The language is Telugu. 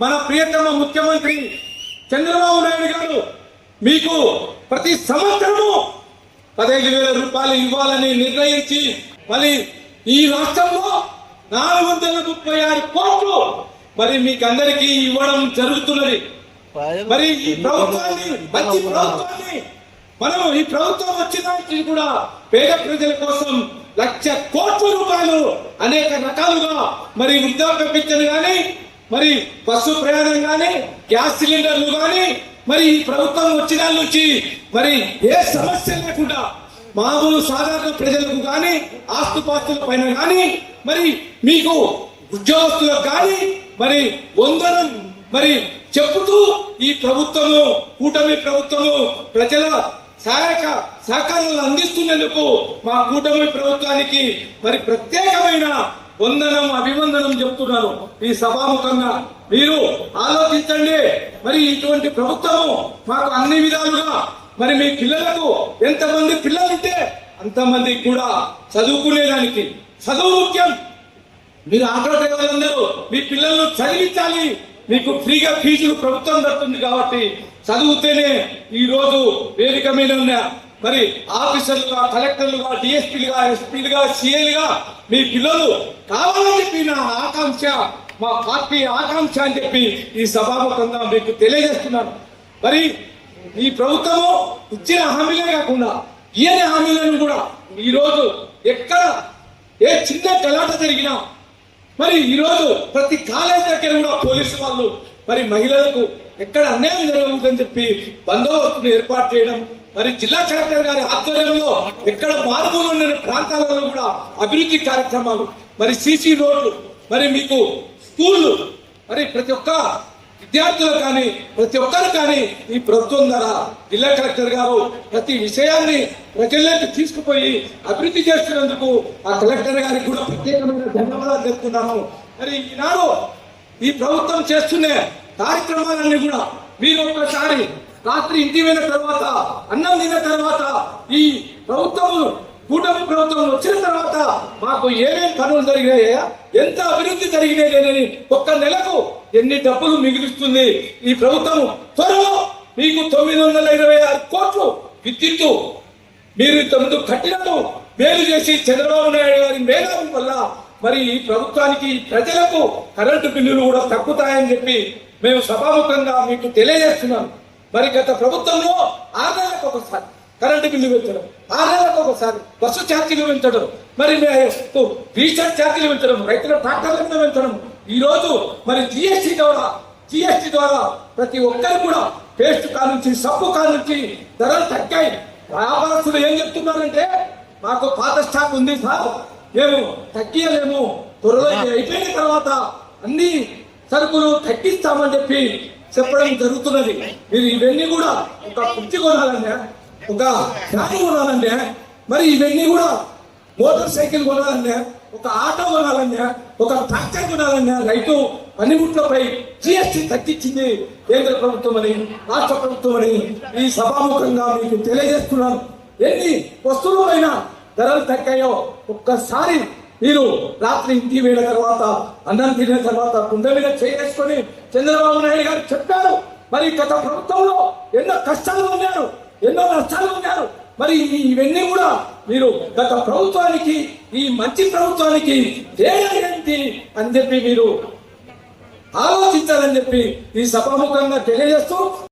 మన ప్రియతమ ముఖ్యమంత్రి చంద్రబాబు నాయుడు గారు మీకు ప్రతి సంవత్సరము పదహైదు వేల రూపాయలు ఇవ్వాలని నిర్ణయించి మరి ఈ రాష్ట్రంలో నాలుగు వందల ముప్పై ఆరు కోట్లు మరి మీకు అందరికీ ఇవ్వడం జరుగుతున్నది. మరి ఈ ప్రభుత్వాన్ని మంచి ప్రభుత్వాన్ని మనం ఈ ప్రభుత్వం వచ్చినానికి కూడా పేద ప్రజల కోసం లక్ష కోట్ల రూపాయలు అనేక రకాలుగా మరి వృద్ధాప్య పింఛను కానీ మరి బస్సు ప్రయాణం కానీ గ్యాస్ సిలిండర్లు కానీ మరి ఈ ప్రభుత్వం వచ్చిన నుంచి మరి ఏ సమస్య లేకుండా మామూలు సాధారణ ప్రజలకు కానీ ఆస్తుపాస్తుల పైన కానీ మరి మీకు ఉద్యోగస్తులకు కానీ మరి వందనం మరి చెబుతూ ఈ ప్రభుత్వము కూటమి ప్రభుత్వము ప్రజల సహాయక సహకారాలు అందిస్తున్నందుకు మా కూటమి ప్రభుత్వానికి మరి ప్రత్యేకమైన వందనం అభివందనం చెప్తున్నాను. ఈ సభాముఖంగా మీరు ఆలోచించండి. మరి ఇటువంటి ప్రభుత్వము మాకు అన్ని విధాలుగా మరి మీ పిల్లలకు ఎంతమంది పిల్లలుంటే అంతమంది కూడా చదువుకునేదానికి. చదువు ముఖ్యం. మీరు ఆటోటే వాళ్ళందరూ మీ పిల్లలను చదివించాలి. మీకు ఫ్రీగా ఫీజులు ప్రభుత్వం దడుతుంది కాబట్టి చదివితేనే ఈరోజు వేదిక మీద ఉన్న మరి ఆఫీసర్లుగా కలెక్టర్లుగా డిఎస్పీలుగా ఎస్పీలుగా సిఐలుగా మీ పిల్లలు కావాలని చెప్పి నా ఆకాంక్ష మా పార్టీ ఆకాంక్ష అని చెప్పి ఈ సభాముఖంగా మీకు తెలియజేస్తున్నాను. మరి ఈ ప్రభుత్వము ఇచ్చిన హామీలే కాకుండా ఈయన హామీలను కూడా ఈరోజు ఎక్కడ ఏ చిన్న గలాట జరిగినా మరి ఈరోజు ప్రతి కాలేజ్ దగ్గర కూడా పోలీసు వాళ్ళు మరి మహిళలకు ఎక్కడ అన్యాయం జరగకూడదని చెప్పి బందోబస్తును ఏర్పాటు చేయడం మరి జిల్లా కలెక్టర్ గారి ఆధ్వర్యంలో ఎక్కడ మారుమూలు ఉన్న ప్రాంతాలలో కూడా అభివృద్ధి కార్యక్రమాలు మరి సీసీ రోడ్లు మరి మీకు స్కూళ్ళు మరి ప్రతి ఒక్క విద్యార్థులు కానీ ప్రతి ఒక్కరు కానీ ఈ ప్రభుత్వం ద్వారా జిల్లా కలెక్టర్ గారు ప్రతి విషయాన్ని ప్రజల్లోకి తీసుకుపోయి అభివృద్ధి చేస్తున్నందుకు ఆ కలెక్టర్ గారికి కూడా ప్రత్యేకమైన ధన్యవాదాలు తెలుపుతున్నాను మరి ఈనాడు ఈ ప్రభుత్వం చేస్తున్న కార్యక్రమాలన్నీ కూడా మీరు ఒక్కసారి రాత్రి ఇంటి వెళ్ళిన తర్వాత అన్నం తిన్న తర్వాత ఈ ప్రభుత్వం కూటమి ప్రభుత్వం వచ్చిన తర్వాత మాకు ఏమేం పనులు జరిగినాయా? ఎంత అభివృద్ధి జరిగినాయి ఒక్క నెలకు ఎన్ని డబ్బులు మిగులుస్తుంది? ఈ ప్రభుత్వం త్వరలో మీకు తొమ్మిది వందల ఇరవై ఆరు కోట్లు విద్యుత్తు మీరు ఇంతకుముందు కట్టినట్టు మేలు చేసి చంద్రబాబు నాయుడు గారి మేధావు వల్ల మరి ఈ ప్రభుత్వానికి ప్రజలకు కరెంటు బిల్లులు కూడా తగ్గుతాయని చెప్పి మేము సభాముఖంగా మీకు తెలియజేస్తున్నాం. మరి గత ప్రభుత్వంలో ఆరు నెలలకు ఒకసారి కరెంటు బిల్లు పెంచడం ఆరు నెలలకు ఒకసారి బస్సు ఛార్జీలు పెంచడం మరి రీఛార్జ్ ఛార్జీలు పెంచడం రైతుల ట్రాక్టర్ల మీద పెంచడం. ఈరోజు మరి జిఎస్టీ ద్వారా జిఎస్టీ ద్వారా ప్రతి ఒక్కరు కూడా పేస్ట్ కానుంచి సబ్బు కానుంచి ధరలు తగ్గాయి. వ్యాపారస్తులు ఏం చెప్తున్నారంటే మాకు పాత స్టాక్ ఉంది సార్ మేము తగ్గియలేము త్వరలో అయిపోయిన తర్వాత అన్ని సరుకులు తగ్గిస్తామని చెప్పి చెప్పడం జరుగుతున్నది. మీరు ఇవన్నీ కూడా ఒక కుర్చీ కొనాలండి ఒక ఫ్యాన్ కొనాలండి మరి ఇవన్నీ కూడా మోటార్ సైకిల్ కొనాలండి ఒక ఆటో కొనాలండి ఒక ట్రాక్టర్ కొనాలండి రైతు పనిముట్లపై జిఎస్టి తగ్గించింది కేంద్ర ప్రభుత్వం అని రాష్ట్ర ప్రభుత్వం అని ఈ సభాముఖంగా మీకు తెలియజేస్తున్నాను. ఎన్ని వస్తువులపైన ధరలు తగ్గాయో ఒక్కసారి మీరు రాత్రి ఇంటికి వెళ్ళిన తర్వాత అన్నం తిన్న తర్వాత కుండ మీద చేసుకొని చంద్రబాబు నాయుడు గారు చెప్పారు. మరి గత ప్రభుత్వంలో ఎన్నో కష్టాలు ఉన్నారు ఎన్నో నష్టాలు ఉన్నారు. మరి ఇవన్నీ కూడా మీరు గత ప్రభుత్వానికి ఈ మంచి ప్రభుత్వానికి తేడా ఏంటి అని చెప్పి మీరు ఆలోచించాలని చెప్పి ఈ సభాముఖంగా తెలియజేస్తూ